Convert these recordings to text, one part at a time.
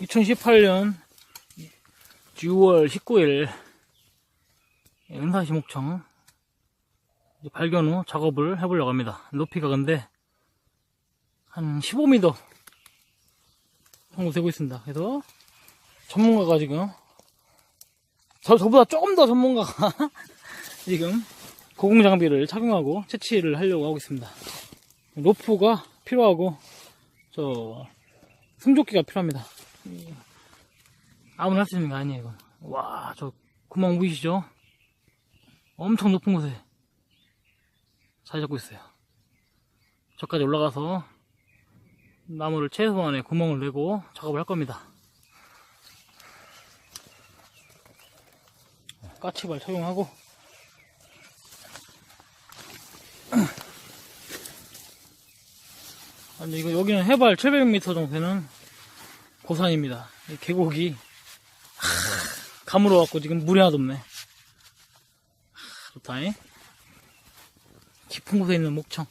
2018년 6월 19일 은사시 목청 발견 후 작업을 해보려고 합니다. 높이가 근데 한 15m 정도 되고 있습니다. 그래서 전문가가 지금 저, 저보다 조금 더 전문가가 지금 고공 장비를 착용하고 채취를 하려고 하고 있습니다. 로프가 필요하고 저 승조기가 필요합니다. 아무나 할 수 있는 게 아니에요. 와, 저 구멍 보이시죠? 엄청 높은 곳에 잘 잡고 있어요. 저까지 올라가서 나무를 최소한의 구멍을 내고 작업을 할 겁니다. 까치발 착용하고 아니 이거 여기는 해발 700m 정도 되는 고산입니다. 이 계곡이 하, 가물어 갖고 지금 물이 하나도 없네. 하, 좋다. 잉? 깊은 곳에 있는 목청.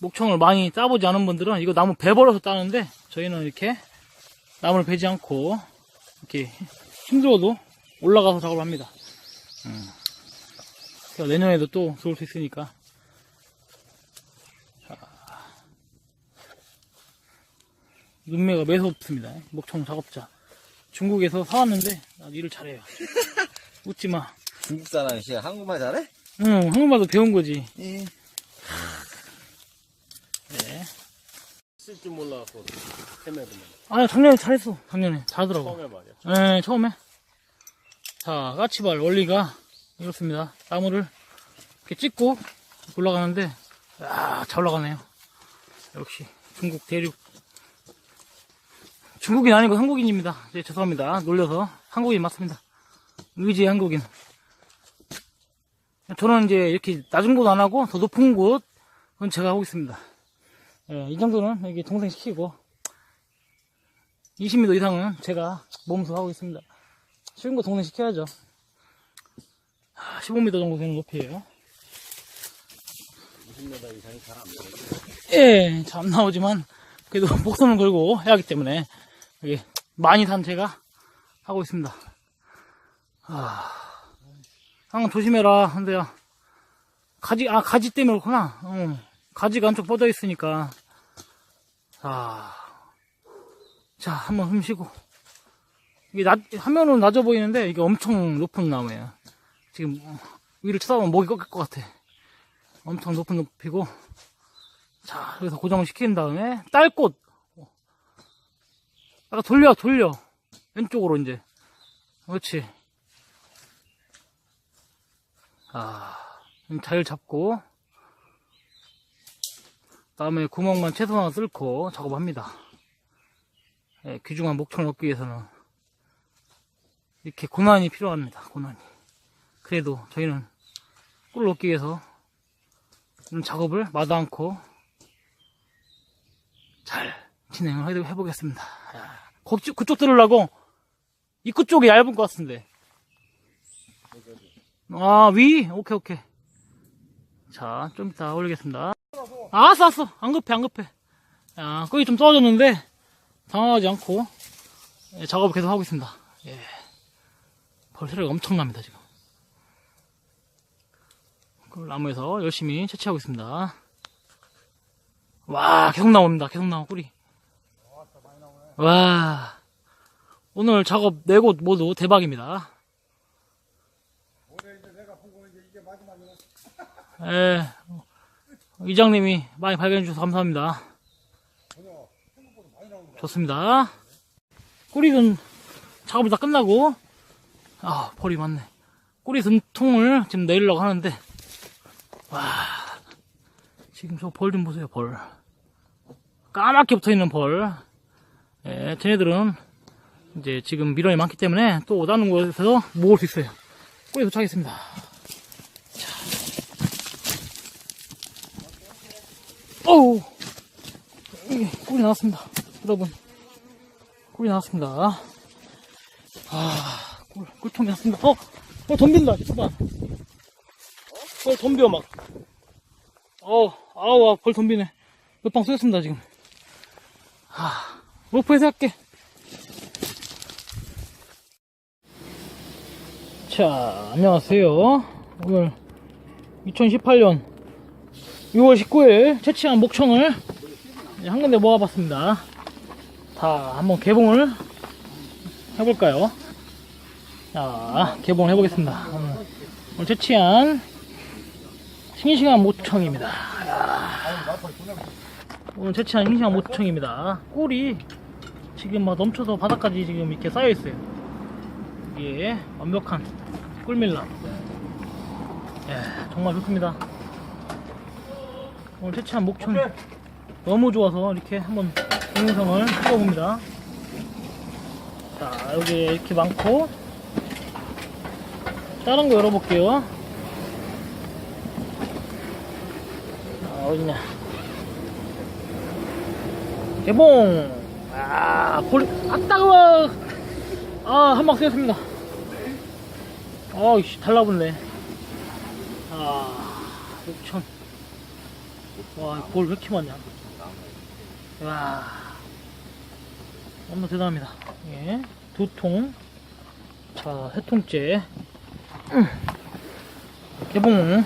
목청을 많이 따보지 않은 분들은 이거 나무 베버려서 따는데 저희는 이렇게 나무를 베지 않고 이렇게 힘들어도 올라가서 작업을 합니다. 음. 내년에도 또 들어올 수 있으니까. 자. 눈매가 매섭습니다. 목청 작업자. 중국에서 사왔는데 일을 잘해요. 웃지 마. 중국 사람이 씨 한국말 잘해? 응, 한국말도 배운 거지. 예. 네. 쓸줄 몰라갖고 헤매드만 아, 작년에 잘했어. 작년에 잘하더라고. 처음에 말이야. 네, 처음에. 자, 까치발 원리가 이렇습니다. 나무를 이렇게 찍고 올라가는데, 야, 잘 올라가네요. 역시 중국 대륙. 중국인 아니고 한국인입니다. 네, 죄송합니다. 놀려서 한국인 맞습니다. 의지의 한국인. 저는 이제 이렇게 낮은 곳 안 하고 더 높은 곳은 제가 하고 있습니다. 예, 이 정도는 여기 동생 시키고 20m 이상은 제가 몸소 하고 있습니다. 쉬운 거 동생 시켜야죠. 15m 정도 되는 높이에요. 20m 이상이 잘안 나오지. 예, 잘 안 나오지만 그래도 목숨을 걸고 해야 하기 때문에 여기 많이 단 제가 하고 있습니다. 아, 항상 조심해라, 한대야. 가지, 아, 가지 때문에 그렇구나. 어, 가지가 한쪽 뻗어 있으니까. 자, 자, 한번 숨 쉬고. 이게 낮, 화면은 낮아 보이는데 이게 엄청 높은 나무예요. 지금 어, 위를 쳐다보면 목이 꺾일 것 같아. 엄청 높은 높이고. 자, 여기서 고정을 시킨 다음에 딸꽃. 아까 돌려, 돌려. 왼쪽으로 이제. 그렇지. 아, 잘 잡고. 다음에 구멍만 최소한 뚫고 작업합니다. 예, 귀중한 목청을 얻기 위해서는 이렇게 고난이 필요합니다. 고난이. 그래도 저희는 꿀을 얻기 위해서 작업을 마다 않고 잘 진행을 해- 해보겠습니다. 야, 그쪽, 그쪽 들으려고 입구 쪽이 얇은 것 같은데. 아, 위? 오케이, 오케이. 자, 좀 이따 올리겠습니다. 아, 알았어, 알았어. 안 급해, 안 급해. 야, 거기 좀 떨어졌는데, 당황하지 않고, 예, 작업을 계속 하고 있습니다. 예. 벌 소리가 엄청납니다, 지금. 그 나무에서 열심히 채취하고 있습니다. 와, 계속 나옵니다. 계속 나와, 꿀이. 와, 오늘 작업 네 곳 모두 대박입니다. 예, 이장님이 많이 발견해 주셔서 감사합니다. 좋습니다. 꿀이든 작업이 다 끝나고, 아, 벌이 많네. 꿀이든 통을 지금 내리려고 하는데, 와, 지금 저 벌 좀 보세요, 벌. 까맣게 붙어 있는 벌. 예, 쟤네들은 이제 지금 미련이 많기 때문에 또 다른 곳에서 모을 수 있어요. 꿀에 도착했습니다. 자. 어우, 이 꿀이 나왔습니다. 여러분, 꿀이 나왔습니다. 아, 꿀, 꿀통이 나왔습니다. 어, 어, 덤빈다, 잠깐. 벌 덤벼, 막. 어, 아우, 벌 덤비네. 몇방 쏘였습니다, 지금. 하, 로프에서 할게. 자, 안녕하세요. 오늘 2018년 6월 19일 채취한 목청을 한 군데 모아봤습니다. 다 한번 개봉을 해볼까요? 자, 개봉을 해보겠습니다. 오늘, 채취한 싱싱한 모청입니다. 야. 오늘 채취한 싱싱한 모청입니다. 꿀이 지금 막 넘쳐서 바닥까지 지금 이렇게 쌓여있어요. 이게 완벽한 꿀밀라. 예, 정말 좋습니다. 오늘 채취한 목청 너무 좋아서 이렇게 한번 동영상을 찍어봅니다. 자, 여기 이렇게 많고 다른 거 열어볼게요. 아, 어디냐. 개봉! 아, 골, 아, 따가워! 아, 한방 쓰였습니다. 아이씨, 달라붙네. 아, 6천. 와, 볼 왜 이렇게 많냐. 와, 너무 대단합니다. 예, 두 통. 자, 세 통째. 음. 개봉.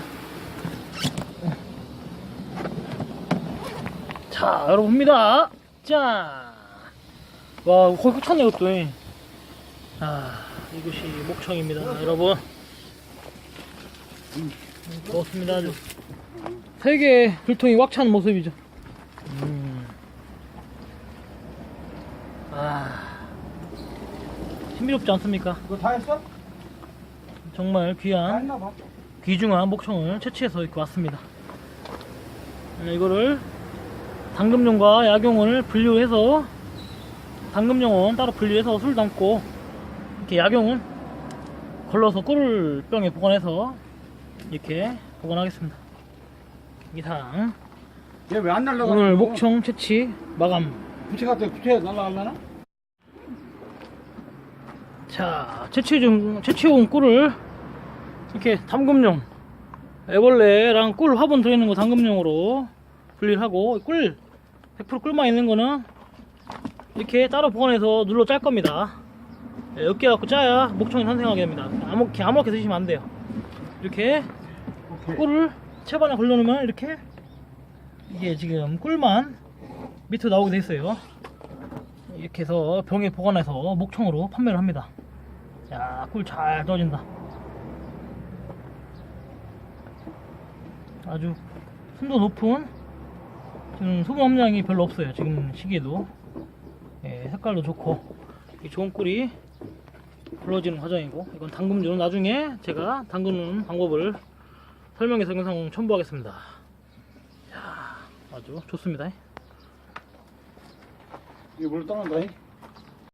자, 열어봅니다. 자. 와, 거의 꽉 찼네, 이것도. 아, 이것이 목청입니다, 여러분. 음, 좋습니다, 아주. 세개 불통이 꽉 찬 모습이죠. 음. 아, 신비롭지 않습니까? 이거 다 했어? 정말 귀한. 귀중한 목청을 채취해서 이렇게 왔습니다. 네, 이거를 당금용과 약용을 분류해서 당금용은 따로 분류해서 술 담고 이렇게 약용은 걸러서 꿀병에 보관해서 이렇게 보관하겠습니다. 이상? 오늘 목청 채취 마감. 부채 같아. 부채 날라갈라나? 자, 채취 중, 채취온 꿀을 이렇게 담금용, 애벌레랑 꿀 화분 들어있는 거 담금용으로 분리를 하고, 꿀, 100% 꿀만 있는 거는 이렇게 따로 보관해서 눌러 짤 겁니다. 예, 엮여 갖고 짜야 목청이 탄생하게 됩니다. 아무렇게, 아무렇게 드시면 안 돼요. 이렇게 오케이. 꿀을 채반에 걸러놓으면 이렇게 이게 지금 꿀만 밑으로 나오게 돼 있어요. 이렇게 해서 병에 보관해서 목청으로 판매를 합니다. 자, 꿀잘 떠진다. 아주 순도 높은 지금 수분 함량이 별로 없어요. 지금 시기에도 예, 색깔도 좋고 이 좋은 꿀이 불러지는 과정이고 이건 담금주는 나중에 제가 담그는 방법을 설명해서 영상 첨부하겠습니다. 야, 아주 좋습니다. 이게 물 떠난다.